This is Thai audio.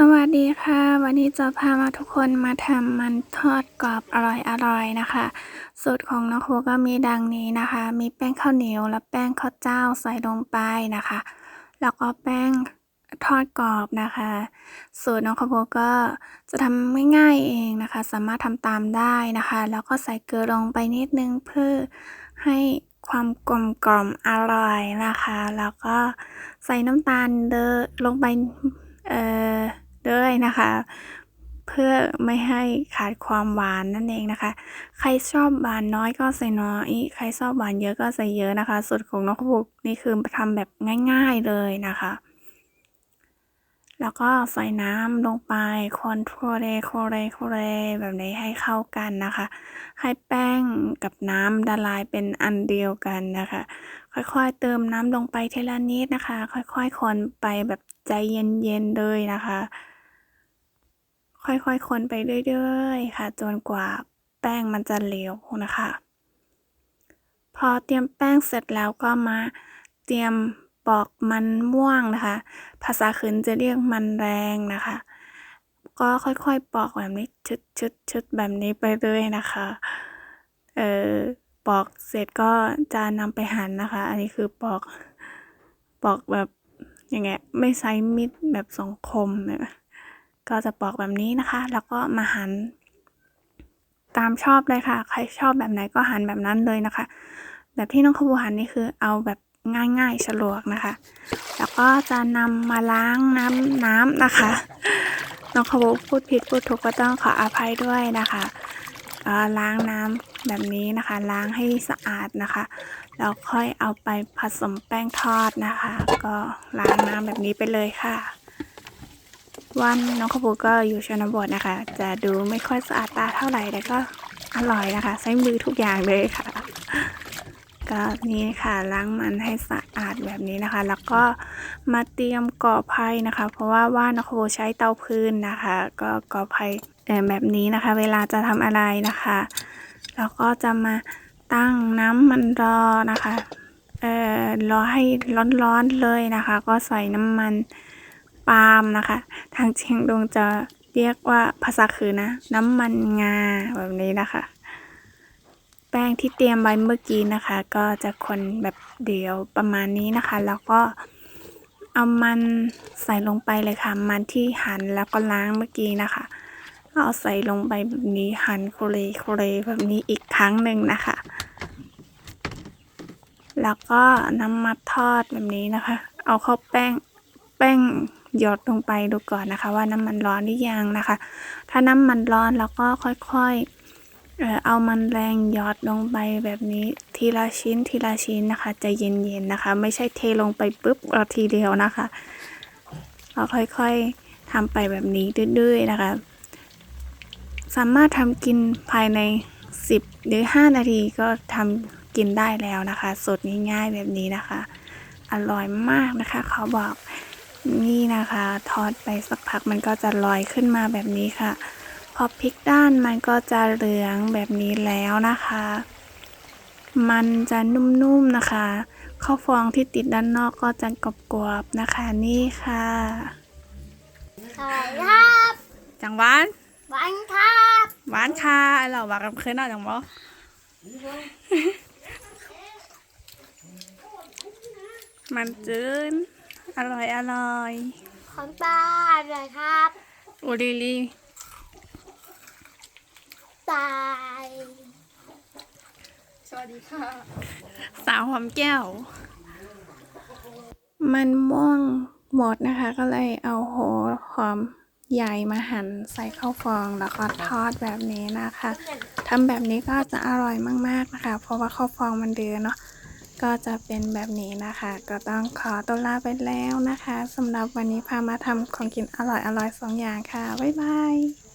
สวัสดีค่ะ วันนี้จะพามาทุกคนมาทำมันทอดกรอบอร่อยๆนะคะ สูตรของน้องครูก็มีดังนี้นะคะ มีแป้งข้าวเหนียวและแป้งข้าวเจ้าใส่ลงไปนะคะ แล้วก็แป้งทอดกรอบนะคะ สูตรน้องครูก็จะทำง่ายๆเองนะคะ สามารถทำตามได้นะคะ แล้วก็ใส่เกลือลงไปนิดนึงเพื่อให้ความกลมกล่อมอร่อยนะคะ แล้วก็ใส่น้ำตาลเดอลงไปเอ่อ ด้วยนะคะ เพื่อไม่ให้ขาดความหวานนั่นเองนะคะ ใครชอบหวานน้อยก็ใส่น้อย ใครชอบหวานเยอะก็ใส่เยอะนะคะสูตรของน้องคุกนี่คือทำแบบง่าย ๆเลยนะคะ แล้วก็ใส่น้ำลงไปคนโคเรโคเรโคเรแบบนี้ให้เข้ากันนะคะ ให้แป้งกับน้ำละลายเป็นอันเดียวกันนะคะค่อยๆ เติมน้ำลงไปทีละนิดนะคะ ค่อยๆ คนไปแบบใจเย็นๆ เลยนะคะ ค่อยๆคนไปเรื่อยๆ ค่ะ จนกว่าแป้งมันจะเหลวนะคะ พอเตรียมแป้งเสร็จแล้วก็มาเตรียมปอกมันม่วงนะคะ ภาษาขืนจะเรียกมันแรงนะคะ ก็ค่อยๆปอกแบบนี้ชึดชึดชึดแบบนี้ไปเรื่อยนะคะ เออปอกเสร็จก็จะนำไปหั่นนะคะ อันนี้คือปอกปอกแบบยังไงไม่ใช้มีดแบบสองคมนะ ก็จะปอกแบบนี้นะคะ แล้วก็มาหัน ตามชอบเลยค่ะ ใครชอบแบบไหนก็หันแบบนั้นเลยนะคะ แบบที่น้องขบูหันนี่คือเอาแบบง่ายๆฉลวกนะคะ แล้วก็จะนำมาล้างน้ำน้ำนะคะน้องขบูพูดผิดพูดถูกก็ต้องขออภัยด้วยนะคะล้างน้ำแบบนี้นะคะ ล้างให้สะอาดนะคะแล้วค่อยเอาไปผสมแป้งทอดนะคะ ก็ล้างน้ำแบบนี้ไปเลยค่ะ วันน้องขบูก็อยู่ชนบทนะคะ จะดูไม่ค่อยสะอาดตาเท่าไหร่แต่ก็อร่อยนะคะ ใช้มือทุกอย่างเลยค่ะ ก็นี่ค่ะล้างมันให้สะอาดแบบนี้นะคะ แล้วก็มาเตรียมก่อไผ่นะคะ เพราะว่าว่าน้องขบูใช้เตาพื้นนะคะ ก็ก่อไผ่แบบนี้นะคะ เวลาจะทำอะไรนะคะแล้วก็จะมาตั้งน้ำมันรอนะคะเอ่อรอให้ร้อนๆเลยนะคะ ก็ใส่น้ำมัน ปาล์มนะคะ ทางเชียงดงจะเรียกว่าภาษาคือนะ น้ำมันงาแบบนี้นะคะ แป้งที่เตรียมไว้เมื่อกี้นะคะ ก็จะคนแบบเดียวประมาณนี้นะคะ แล้วก็เอามันใส่ลงไปเลยค่ะ มันที่หั่นแล้วก็ล้างเมื่อกี้นะคะเอาใส่ลงไปแบบนี้หั่นโคเลโคเลแบบนี้อีกครั้งหนึ่งนะคะ แล้วก็นำมาทอดแบบนี้นะคะ เอาเข้าแป้งแป้ง หยดลงไปดูก่อนนะคะ ว่าน้ำมันร้อนหรือยังนะคะ ถ้าน้ำมันร้อนแล้วก็ค่อยๆเออเอามันแรงหยอดลงไปแบบนี้ทีละชิ้นทีละชิ้นนะคะใจเย็นๆนะคะ ไม่ใช่เทลงไปปุ๊บเอาทีเดียวนะคะเราค่อยๆทำไปแบบนี้ดื้อๆนะคะ สามารถทำกินภายใน 10 หรือ 5 นาทีก็ทำกินได้แล้วนะคะสดง่ายๆแบบนี้นะคะ อร่อยมากนะคะ เขาบอก นี่นะคะทอดไปสักพักมันก็จะลอยขึ้นมาแบบนี้ค่ะ พอพลิกด้านมันก็จะเหลืองแบบนี้แล้วนะคะ มันจะนุ่มๆนะคะข้าวฟองที่ติดด้านนอกก็จะกรอบๆนะคะนี่ค่ะสวัสดีครับจังหวานวันครับหวานค่ะเราว่ากันเคยน่าจังบ่มันจืน อร่อยอร่อยของป้าเลยครับอูลีลีตายสวัสดีค่ะ สาวหอมแก้ว มันม่วงหมดนะคะ ก็เลยเอาโหหอมใหญ่มาหั่นใส่ข้าวฟองแล้วก็ทอดแบบนี้นะคะทำแบบนี้ก็จะอร่อยมากๆนะคะ เพราะว่าข้าวฟองมันเดือเนาะ ก็จะเป็นแบบนี้นะคะ ก็ต้องขอตัวลาไปแล้วนะคะสำหรับวันนี้พามาทำของกินอร่อยๆสองอย่างค่ะ บ๊ายบาย